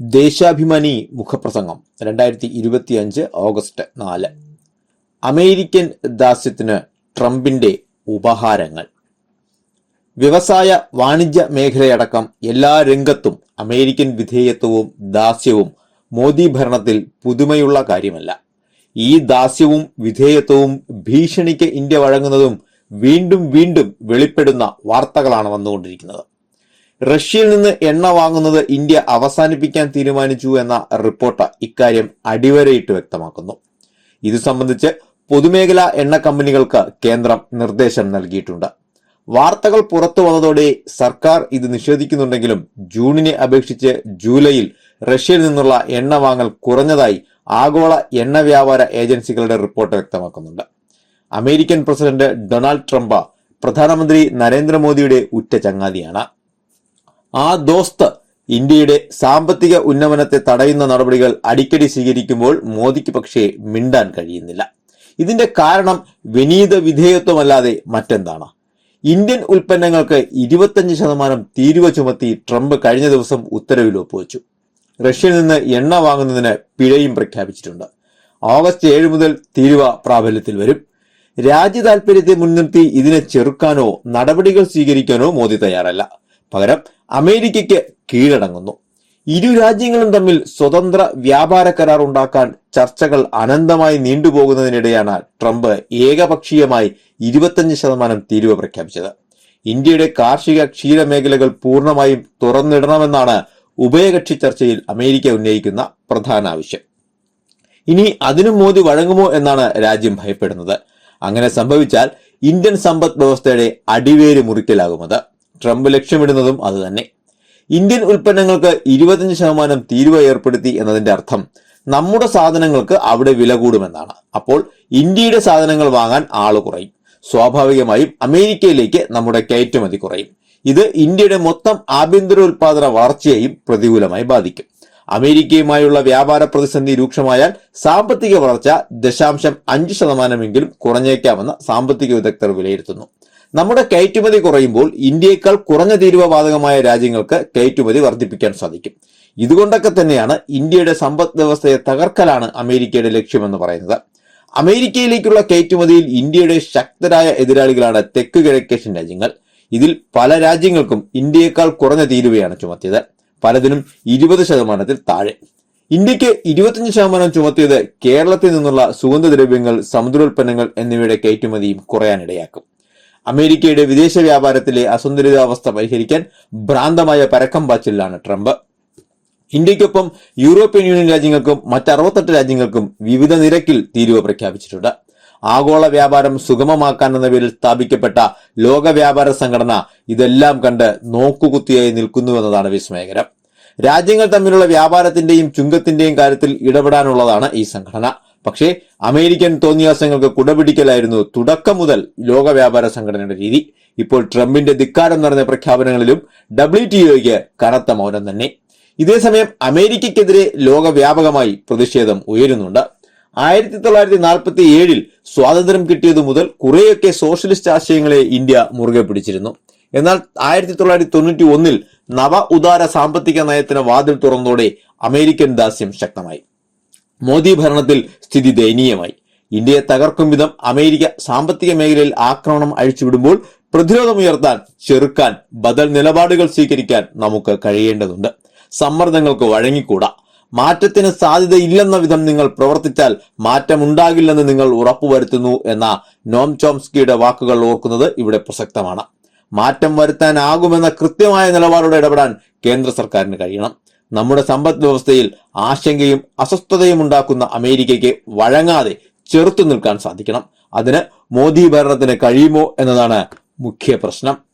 ദേശാഭിമാനി മുഖപ്രസംഗം രണ്ടായിരത്തി ഇരുപത്തി അഞ്ച് ഓഗസ്റ്റ് നാല്. അമേരിക്കൻ ദാസ്യത്തിന് ട്രംപിന്റെ ഉപഹാരങ്ങൾ. വ്യവസായ വാണിജ്യ മേഖലയടക്കം എല്ലാ രംഗത്തും അമേരിക്കൻ വിധേയത്വവും ദാസ്യവും മോദി ഭരണത്തിൽ പുതുമയുള്ള കാര്യമല്ല. ഈ ദാസ്യവും വിധേയത്വവും ഭീഷണിക്ക് ഇന്ത്യ വഴങ്ങുന്നതും വീണ്ടും വീണ്ടും വെളിപ്പെടുന്ന വാർത്തകളാണ് വന്നുകൊണ്ടിരിക്കുന്നത്. റഷ്യയിൽ നിന്ന് എണ്ണ വാങ്ങുന്നത് ഇന്ത്യ അവസാനിപ്പിക്കാൻ തീരുമാനിച്ചു എന്ന റിപ്പോർട്ട് ഇക്കാര്യം അടിവരയിട്ട് വ്യക്തമാക്കുന്നു. ഇത് സംബന്ധിച്ച് പൊതുമേഖലാ എണ്ണ കമ്പനികൾക്ക് കേന്ദ്രം നിർദ്ദേശം നൽകിയിട്ടുണ്ട്. വാർത്തകൾ പുറത്തു വന്നതോടെ സർക്കാർ ഇത് നിഷേധിക്കുന്നുണ്ടെങ്കിലും ജൂണിനെ അപേക്ഷിച്ച് ജൂലൈയിൽ റഷ്യയിൽ നിന്നുള്ള എണ്ണ വാങ്ങൽ കുറഞ്ഞതായി ആഗോള എണ്ണ വ്യാപാര ഏജൻസികളുടെ റിപ്പോർട്ട് വ്യക്തമാക്കുന്നുണ്ട്. അമേരിക്കൻ പ്രസിഡന്റ് ഡൊണാൾഡ് ട്രംപ് പ്രധാനമന്ത്രി നരേന്ദ്രമോദിയുടെ ഉറ്റ ചങ്ങാതിയാണ്. ആ ദോസ്ത് ഇന്ത്യയുടെ സാമ്പത്തിക ഉന്നമനത്തെ തടയുന്ന നടപടികൾ അടിക്കടി സ്വീകരിക്കുമ്പോൾ മോദിക്ക് പക്ഷേ മിണ്ടാൻ കഴിയുന്നില്ല. ഇതിന്റെ കാരണം വിനീത വിധേയത്വമല്ലാതെ മറ്റെന്താണ്? ഇന്ത്യൻ ഉൽപ്പന്നങ്ങൾക്ക് ഇരുപത്തഞ്ച് ശതമാനം തീരുവ ചുമത്തി ട്രംപ് കഴിഞ്ഞ ദിവസം ഉത്തരവിൽ ഒപ്പുവെച്ചു. റഷ്യയിൽ നിന്ന് എണ്ണ വാങ്ങുന്നതിന് പിഴയും പ്രഖ്യാപിച്ചിട്ടുണ്ട്. ഓഗസ്റ്റ് ഏഴ് മുതൽ തീരുവ പ്രാബല്യത്തിൽ വരും. രാജ്യ താൽപര്യത്തെ മുൻനിർത്തി ഇതിനെ ചെറുക്കാനോ നടപടികൾ സ്വീകരിക്കാനോ മോദി തയ്യാറല്ല. പകരം അമേരിക്കയ്ക്ക് കീഴടങ്ങുന്നു. ഇരു രാജ്യങ്ങളും തമ്മിൽ സ്വതന്ത്ര വ്യാപാര കരാർ ഉണ്ടാക്കാൻ ചർച്ചകൾ അനന്തമായി നീണ്ടുപോകുന്നതിനിടെയാണ് ട്രംപ് ഏകപക്ഷീയമായി ഇരുപത്തഞ്ച് ശതമാനം തീരുവ പ്രഖ്യാപിച്ചത്. ഇന്ത്യയുടെ കാർഷിക ക്ഷീര മേഖലകൾ പൂർണമായും തുറന്നിടണമെന്നാണ് ഉഭയകക്ഷി ചർച്ചയിൽ അമേരിക്ക ഉന്നയിക്കുന്ന പ്രധാന ആവശ്യം. ഇനി അതിനും മോദി വഴങ്ങുമോ എന്നാണ് രാജ്യം ഭയപ്പെടുന്നത്. അങ്ങനെ സംഭവിച്ചാൽ ഇന്ത്യൻ സമ്പദ് വ്യവസ്ഥയുടെ അടിവേര് മുറിക്കലാകുമത്. ട്രംപ് ലക്ഷ്യമിടുന്നതും അതുതന്നെ. ഇന്ത്യൻ ഉൽപ്പന്നങ്ങൾക്ക് ഇരുപത്തഞ്ച് ശതമാനം തീരുവ ഏർപ്പെടുത്തി എന്നതിന്റെ അർത്ഥം നമ്മുടെ സാധനങ്ങൾക്ക് അവിടെ വില കൂടുമെന്നാണ്. അപ്പോൾ ഇന്ത്യയുടെ സാധനങ്ങൾ വാങ്ങാൻ ആൾ കുറയും. സ്വാഭാവികമായും അമേരിക്കയിലേക്ക് നമ്മുടെ കയറ്റുമതി കുറയും. ഇത് ഇന്ത്യയുടെ മൊത്തം ആഭ്യന്തര ഉൽപാദന വളർച്ചയെയും പ്രതികൂലമായി ബാധിക്കും. അമേരിക്കയുമായുള്ള വ്യാപാര പ്രതിസന്ധി രൂക്ഷമായാൽ സാമ്പത്തിക വളർച്ച ദശാംശം അഞ്ച് ശതമാനമെങ്കിലും കുറഞ്ഞേക്കാമെന്ന് സാമ്പത്തിക വിദഗ്ധർ വിലയിരുത്തുന്നു. നമ്മുടെ കയറ്റുമതി കുറയുമ്പോൾ ഇന്ത്യയേക്കാൾ കുറഞ്ഞ തീരുവ ബാധകമായ രാജ്യങ്ങൾക്ക് കയറ്റുമതി വർദ്ധിപ്പിക്കാൻ സാധിക്കും. ഇതുകൊണ്ടൊക്കെ തന്നെയാണ് ഇന്ത്യയുടെ സമ്പദ് വ്യവസ്ഥയെ തകർക്കലാണ് അമേരിക്കയുടെ ലക്ഷ്യമെന്ന് പറയുന്നത്. അമേരിക്കയിലേക്കുള്ള കയറ്റുമതിയിൽ ഇന്ത്യയുടെ ശക്തരായ എതിരാളികളാണ് തെക്ക് കിഴക്കേഷ്യൻ രാജ്യങ്ങൾ. ഇതിൽ പല രാജ്യങ്ങൾക്കും ഇന്ത്യയേക്കാൾ കുറഞ്ഞ തീരുവയാണ് ചുമത്തിയത്. പലതിനും ഇരുപത് ശതമാനത്തിൽ താഴെ. ഇന്ത്യയ്ക്ക് ഇരുപത്തിയഞ്ച് ശതമാനം ചുമത്തിയത് കേരളത്തിൽ നിന്നുള്ള സുഗന്ധദ്രവ്യങ്ങൾ സമുദ്രോൽപ്പന്നങ്ങൾ എന്നിവയുടെ കയറ്റുമതിയും കുറയാനിടയാക്കും. അമേരിക്കയുടെ വിദേശ വ്യാപാരത്തിലെ അസന്തുലിതാവസ്ഥ പരിഹരിക്കാൻ ഭ്രാന്തമായ പരക്കം പാച്ചിലാണ് ട്രംപ്. ഇന്ത്യക്കൊപ്പം യൂറോപ്യൻ യൂണിയൻ രാജ്യങ്ങൾക്കും മറ്റ് അറുപത്തെട്ട് രാജ്യങ്ങൾക്കും വിവിധ നിരക്കിൽ തീരുവ പ്രഖ്യാപിച്ചിട്ടുണ്ട്. ആഗോള വ്യാപാരം സുഗമമാക്കാൻ എന്ന പേരിൽ സ്ഥാപിക്കപ്പെട്ട ലോക വ്യാപാര സംഘടന ഇതെല്ലാം കണ്ട് നോക്കുകുത്തിയായി നിൽക്കുന്നു നിൽക്കുന്നുവെന്നതാണ് വിസ്മയകരം. രാജ്യങ്ങൾ തമ്മിലുള്ള വ്യാപാരത്തിന്റെയും ചുങ്കത്തിന്റെയും കാര്യത്തിൽ ഇടപെടാനുള്ളതാണ് ഈ സംഘടന. പക്ഷേ അമേരിക്കൻ തോന്നിയാസങ്ങൾക്ക് കുടപിടിക്കലായിരുന്നു തുടക്കം മുതൽ ലോക വ്യാപാര സംഘടനയുടെ രീതി. ഇപ്പോൾ ട്രംപിന്റെ ധിക്കാരം നിറഞ്ഞ പ്രഖ്യാപനങ്ങളിലും ഡബ്ല്യു ടി ഒയ്ക്ക് കനത്ത മൗനം തന്നെ. ഇതേസമയം അമേരിക്കയ്ക്കെതിരെ ലോകവ്യാപകമായി പ്രതിഷേധം ഉയരുന്നുണ്ട്. ആയിരത്തി തൊള്ളായിരത്തി നാൽപ്പത്തി ഏഴിൽ സ്വാതന്ത്ര്യം കിട്ടിയതു മുതൽ കുറേയൊക്കെ സോഷ്യലിസ്റ്റ് ആശയങ്ങളെ ഇന്ത്യ മുറുകെ പിടിച്ചിരുന്നു. എന്നാൽ ആയിരത്തി തൊള്ളായിരത്തി തൊണ്ണൂറ്റി ഒന്നിൽ നവ ഉദാര സാമ്പത്തിക നയത്തിന് വാതിൽ തുറന്നതോടെ അമേരിക്കൻ ദാസ്യം ശക്തമായി. മോദി ഭരണത്തിൽ സ്ഥിതി ദയനീയമായി. ഇന്ത്യയെ തകർക്കും വിധം അമേരിക്ക സാമ്പത്തിക മേഖലയിൽ ആക്രമണം അഴിച്ചുവിടുമ്പോൾ പ്രതിരോധമുയർത്താൻ ചെറുക്കാൻ ബദൽ നിലപാടുകൾ സ്വീകരിക്കാൻ നമുക്ക് കഴിയേണ്ടതുണ്ട്. സമ്മർദ്ദങ്ങൾക്ക് വഴങ്ങിക്കൂടാ. മാറ്റത്തിന് സാധ്യതയില്ലെന്ന വിധം നിങ്ങൾ പ്രവർത്തിച്ചാൽ മാറ്റമുണ്ടാകില്ലെന്ന് നിങ്ങൾ ഉറപ്പുവരുത്തുന്നു എന്ന നോം ചോംസ്കിയുടെ വാക്കുകൾ ഓർക്കുന്നത് ഇവിടെ പ്രസക്തമാണ്. മാറ്റം വരുത്താനാകുമെന്ന കൃത്യമായ നിലപാടോടെ ഇടപെടാൻ കേന്ദ്ര സർക്കാരിന് കഴിയണം. നമ്മുടെ സമ്പദ് വ്യവസ്ഥയിൽ ആശങ്കയും അസ്വസ്ഥതയും ഉണ്ടാക്കുന്ന അമേരിക്കയ്ക്ക് വഴങ്ങാതെ ചെറുത്തു നിൽക്കാൻ സാധിക്കണം. അതിന് മോദി ഭരണത്തിന് കഴിയുമോ എന്നതാണ് മുഖ്യ പ്രശ്നം.